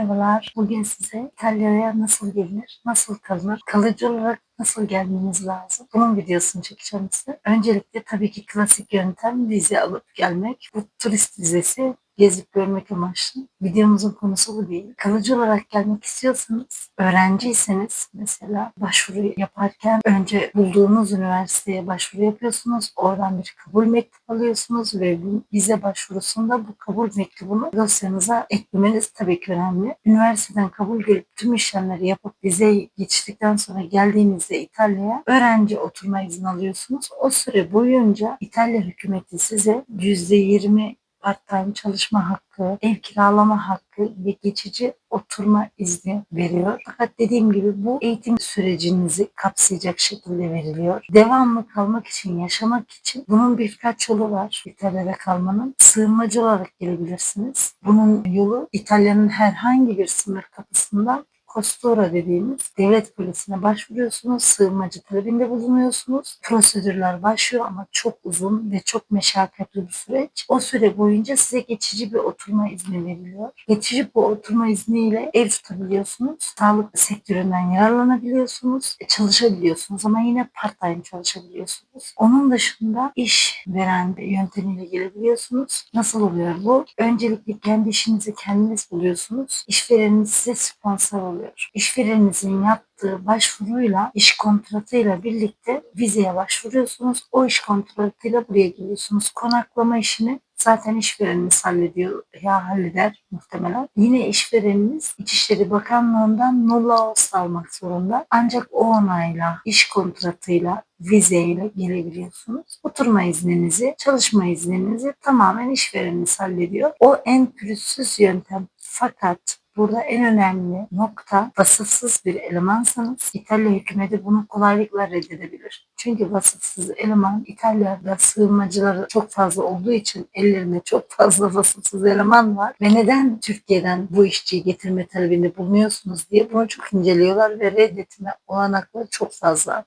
Merhabalar. Bugün size İtalya'ya nasıl gelinir, nasıl kalınır, kalıcı olarak nasıl gelmeniz lazım? Bunun videosunu çekeceğim size. Öncelikle tabii ki klasik yöntem vize alıp gelmek. Bu turist vizesi gezip görmek amaçlı. Videomuzun konusu bu değil. Kalıcı olarak gelmek istiyorsanız, öğrenciyseniz mesela başvuru yaparken önce bulduğunuz üniversiteye başvuru yapıyorsunuz. Oradan bir kabul mektubu alıyorsunuz ve vize başvurusunda bu kabul mektubunu dosyanıza eklemeniz tabii ki önemli. Üniversiteden kabul gelip tüm işlemleri yapıp vizeyi geçtikten sonra geldiğinizde İtalya'ya öğrenci oturma izni alıyorsunuz. O süre boyunca İtalya hükümeti size %20 part-time çalışma hakkı, ev kiralama hakkı ve geçici oturma izni veriyor. Fakat dediğim gibi bu eğitim sürecinizi kapsayacak şekilde veriliyor. Devamlı kalmak için, yaşamak için bunun birkaç yolu var İtalya'da kalmanın. Sığınmacı olarak gelebilirsiniz. Bunun yolu İtalya'nın herhangi bir sınır kapısından Kostora dediğimiz devlet polisine başvuruyorsunuz, sığınmacı talebinde bulunuyorsunuz. Prosedürler başlıyor ama çok uzun ve çok meşakkatli bir süreç. O süre boyunca size geçici bir oturma izni veriliyor. Geçici bu oturma izniyle ev tutabiliyorsunuz. Sağlık sektöründen yararlanabiliyorsunuz. e, Çalışabiliyorsunuz ama yine part time çalışabiliyorsunuz. Onun dışında iş veren yöntemiyle gelebiliyorsunuz. Nasıl oluyor bu? Öncelikle kendi işinizi kendiniz buluyorsunuz. İşvereniniz size sponsor oluyor. İşvereninizin yaptığı başvuruyla, iş kontratıyla birlikte vizeye başvuruyorsunuz. O iş kontratıyla buraya geliyorsunuz. Konaklama işini zaten işvereniniz hallediyor ya halleder muhtemelen. Yine işvereniniz İçişleri Bakanlığı'ndan nulla almak zorunda. Ancak o onayla, iş kontratıyla, vizeyle gelebiliyorsunuz. Oturma izninizi, çalışma izninizi tamamen işvereniniz hallediyor. O en pürüzsüz yöntem. Fakat Burada en önemli nokta vasıfsız bir elemansanız İtalya hükümeti bunu kolaylıkla reddedebilir. Çünkü vasıfsız eleman İtalya'da sığınmacıları çok fazla olduğu için ellerinde çok fazla vasıfsız eleman var. Ve neden Türkiye'den bu işçiyi getirme talebinde bulunuyorsunuz diye bunu çok inceliyorlar ve reddetme olanakları çok fazla.